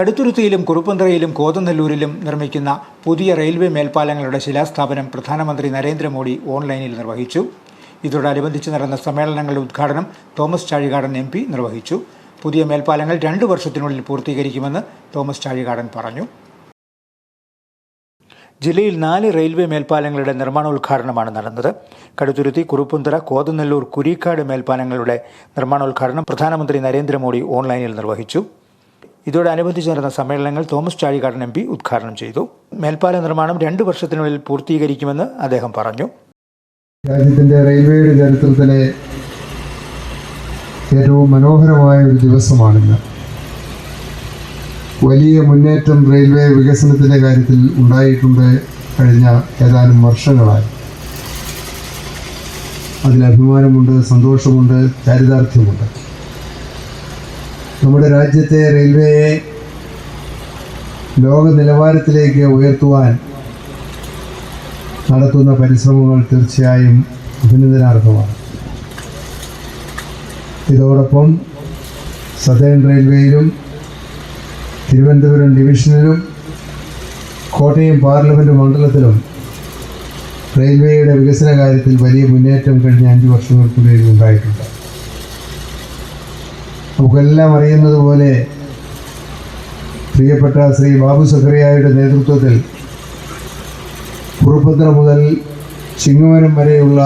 കടുത്തുരുത്തിയിലും കുറുപ്പന്തറയിലും കോതനെല്ലൂരിലും നിർമ്മിക്കുന്ന പുതിയ റെയിൽവേ മേൽപ്പാലങ്ങളുടെ ശിലാസ്ഥാപനം പ്രധാനമന്ത്രി നരേന്ദ്രമോദി ഓൺലൈനിൽ നിർവഹിച്ചു. ഇതോടനുബന്ധിച്ച് നടന്ന സമ്മേളനങ്ങളുടെ ഉദ്ഘാടനം തോമസ് ചാഴികാടൻ എം നിർവഹിച്ചു. പുതിയ മേൽപ്പാലങ്ങൾ രണ്ടു വർഷത്തിനുള്ളിൽ പൂർത്തീകരിക്കുമെന്ന് തോമസ് ചാഴികാടൻ പറഞ്ഞു. ജില്ലയിൽ നാല് റെയിൽവേ മേൽപ്പാലങ്ങളുടെ നിർമ്മാണോദ്ഘാടനമാണ് നടന്നത്. കടുത്തുരുത്തി കുറുപ്പുന്തറ കോതനെല്ലൂർ കുരീക്കാട് മേൽപ്പാലങ്ങളുടെ നിർമ്മാണോദ്ഘാടനം പ്രധാനമന്ത്രി നരേന്ദ്രമോദി ഓൺലൈനിൽ നിർവഹിച്ചു. ഇതോടനുബന്ധിച്ച് നടന്ന സമ്മേളനങ്ങൾ തോമസ് ചാഴികാടൻ എം പി ഉദ്ഘാടനം ചെയ്തു. മേൽപ്പാല നിർമ്മാണം രണ്ട് വർഷത്തിനുള്ളിൽ പൂർത്തീകരിക്കുമെന്ന് അദ്ദേഹം പറഞ്ഞു. രാജ്യത്തിന്റെ റെയിൽവേയുടെ ചരിത്രത്തിലെ ഏറ്റവും മനോഹരമായ ഒരു ദിവസമാണിന്ന്. വലിയ മുന്നേറ്റം റെയിൽവേ വികസനത്തിന്റെ കാര്യത്തിൽ ഉണ്ടായിട്ടുണ്ട് കഴിഞ്ഞ ഏതാനും വർഷങ്ങളായി. അതിൽ അഭിമാനമുണ്ട് സന്തോഷമുണ്ട് ചാരിതാർത്ഥ്യമുണ്ട്. നമ്മുടെ രാജ്യത്തെ റെയിൽവേയെ ലോക നിലവാരത്തിലേക്ക് ഉയർത്തുവാൻ നടത്തുന്ന പരിശ്രമങ്ങൾ തീർച്ചയായും അഭിനന്ദനാർഹമാണ്. ഇതോടൊപ്പം സതേൺ റെയിൽവേയിലും തിരുവനന്തപുരം ഡിവിഷനിലും കോട്ടയം പാർലമെന്റ് മണ്ഡലത്തിലും റെയിൽവേയുടെ വികസന കാര്യത്തിൽ വലിയ മുന്നേറ്റം കഴിഞ്ഞ അഞ്ച് വർഷങ്ങൾക്കുള്ളിൽ ഉണ്ടായിട്ടുണ്ട്. നമുക്കെല്ലാം അറിയുന്നത് പോലെ പ്രിയപ്പെട്ട ശ്രീ ബാബു സഖറിയായുടെ നേതൃത്വത്തിൽ കുറുപ്പത്ര മുതൽ ചിങ്ങവനം വരെയുള്ള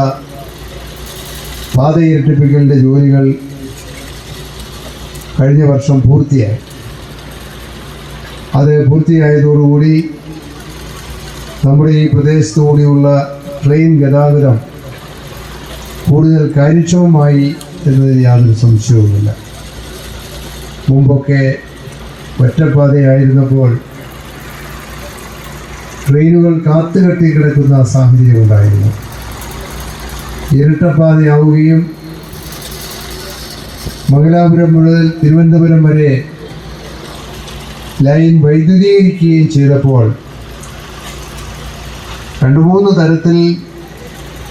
പാത ഇരട്ടിപ്പിക്കലിന്റെ ജോലികൾ കഴിഞ്ഞ വർഷം പൂർത്തിയായി. അത് പൂർത്തിയായതോടുകൂടി നമ്മുടെ ഈ പ്രദേശത്തുകൂടിയുള്ള ട്രെയിൻ ഗതാഗതം കൂടുതൽ കാര്യക്ഷമമായി എന്നതിന് യാതൊരു സംശയവുമില്ല. മുമ്പൊക്കെ ഒറ്റപ്പാതയായിരുന്നപ്പോൾ ട്രെയിനുകൾ കാത്തുകെട്ടി കിടക്കുന്ന സാഹചര്യം ഉണ്ടായിരുന്നു. ഇരട്ടപ്പാതയാവുകയും മംഗലാപുരം മുതൽ തിരുവനന്തപുരം വരെ ലൈൻ വൈദ്യുതീകരിക്കുകയും ചെയ്തപ്പോൾ രണ്ടു മൂന്ന് തരത്തിൽ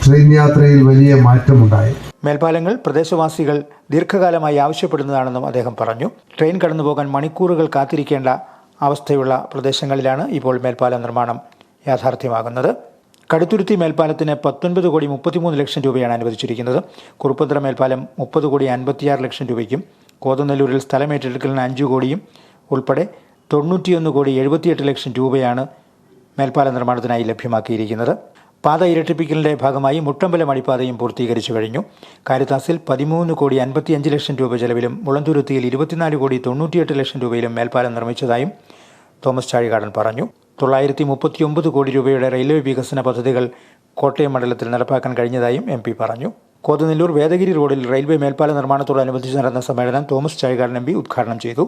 ട്രെയിൻ യാത്രയിൽ വലിയ മാറ്റമുണ്ടായി. മേൽപ്പാലങ്ങൾ പ്രദേശവാസികൾ ദീർഘകാലമായി ആവശ്യപ്പെടുന്നതാണെന്നും അദ്ദേഹം പറഞ്ഞു. ട്രെയിൻ കടന്നുപോകാൻ മണിക്കൂറുകൾ കാത്തിരിക്കേണ്ട അവസ്ഥയുള്ള പ്രദേശങ്ങളിലാണ് ഇപ്പോൾ മേൽപ്പാല നിർമ്മാണം യാഥാർത്ഥ്യമാകുന്നത്. കടുത്തുരുത്തി മേൽപ്പാലത്തിന് പത്തൊൻപത് കോടി മുപ്പത്തിമൂന്ന് ലക്ഷം രൂപയാണ് അനുവദിച്ചിരിക്കുന്നത്. കുറുപ്പന്തറ മേൽപ്പാലം മുപ്പത് കോടി അൻപത്തിയാറ് ലക്ഷം രൂപയ്ക്കും കോതനെല്ലൂരിൽ സ്ഥലമേറ്റെടുക്കലിന് അഞ്ച് കോടിയും ഉൾപ്പെടെ തൊണ്ണൂറ്റിയൊന്ന് കോടി എഴുപത്തിയെട്ട് ലക്ഷം രൂപയാണ് മേൽപ്പാല നിർമ്മാണത്തിനായി ലഭ്യമാക്കിയിരിക്കുന്നത്. പാത ഇരട്ടിപ്പിക്കലിന്റെ ഭാഗമായി മുട്ടമ്പലം അടിപ്പാതയും പൂർത്തീകരിച്ചു കഴിഞ്ഞു. കാരിത്താസിൽ പതിമൂന്ന് കോടി അൻപത്തിയഞ്ച് ലക്ഷം രൂപ ചെലവിലും മുളന്തുരുത്തിയിൽ ഇരുപത്തിനാല് കോടി തൊണ്ണൂറ്റിയെട്ട് ലക്ഷം രൂപയിലും മേൽപ്പാലം നിർമ്മിച്ചതായും തോമസ് ചാഴികാടൻ പറഞ്ഞു. തൊള്ളായിരത്തി മുപ്പത്തിയൊമ്പത് കോടി രൂപയുടെ റെയിൽവേ വികസന പദ്ധതികൾ കോട്ടയം മണ്ഡലത്തിൽ നടപ്പാക്കാൻ കഴിഞ്ഞതായും എം പി പറഞ്ഞു. കോതനെല്ലൂർ വേദഗിരി റോഡിൽ റെയിൽവേ മേൽപ്പാല നിർമ്മാണത്തോടനുബന്ധിച്ച് നടന്ന സമ്മേളനം തോമസ് ചാഴികാടൻ എം പി ഉദ്ഘാടനം ചെയ്തു.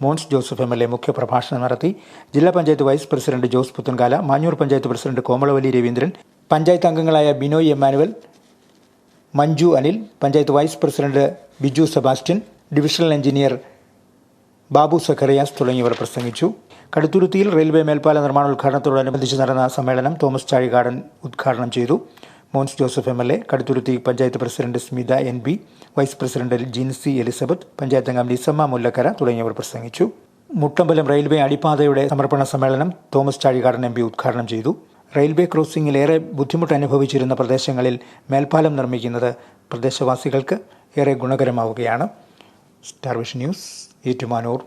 Mons Joseph M L A മുഖ്യപ്രഭാഷണം നടത്തി ജില്ലാ panchayat vice president Jose Puthenkala Manjoor panchayat president Komalavalli Raveendran panchayat അംഗങ്ങളായ Binoy Emmanuel Manju Anil panchayat vice president Biju Sebastian divisional engineer Babu Zacharias തുടങ്ങിയവർ പ്രസംഗിച്ചു. കടുത്തുരുത്തിയിൽ railway മേൽപ്പാല നിർമ്മാണ ഉദ്ഘാടനത്തോടനുബന്ധിച്ച് നടന്ന സമ്മേളനം തോമസ് ചാഴികാടൻ ഉദ്ഘാടനം ചെയ്തു. Mons Joseph M L A Kaduthuruthy panchayat president Smitha N B vice president Jincy Elizabeth panchayat അംഗം നിസമ്മ മുല്ലക്കര തുടങ്ങിയവർ പ്രസംഗിച്ചു. മുട്ടമ്പലം റെയിൽവേ അടിപ്പാതയുടെ സമർപ്പണ സമ്മേളനം തോമസ് ചാഴികാടൻ എം പി ഉദ്ഘാടനം ചെയ്തു. റെയിൽവേ ക്രോസിംഗിൽ ഏറെ ബുദ്ധിമുട്ട് അനുഭവിച്ചിരുന്ന പ്രദേശങ്ങളിൽ മേൽപ്പാലം നിർമ്മിക്കുന്നത് പ്രദേശവാസികൾക്ക് ഏറെ ഗുണകരമാവുകയാണ്. സ്റ്റാർവിഷ് ന്യൂസ് ഏറ്റുമാനൂർ.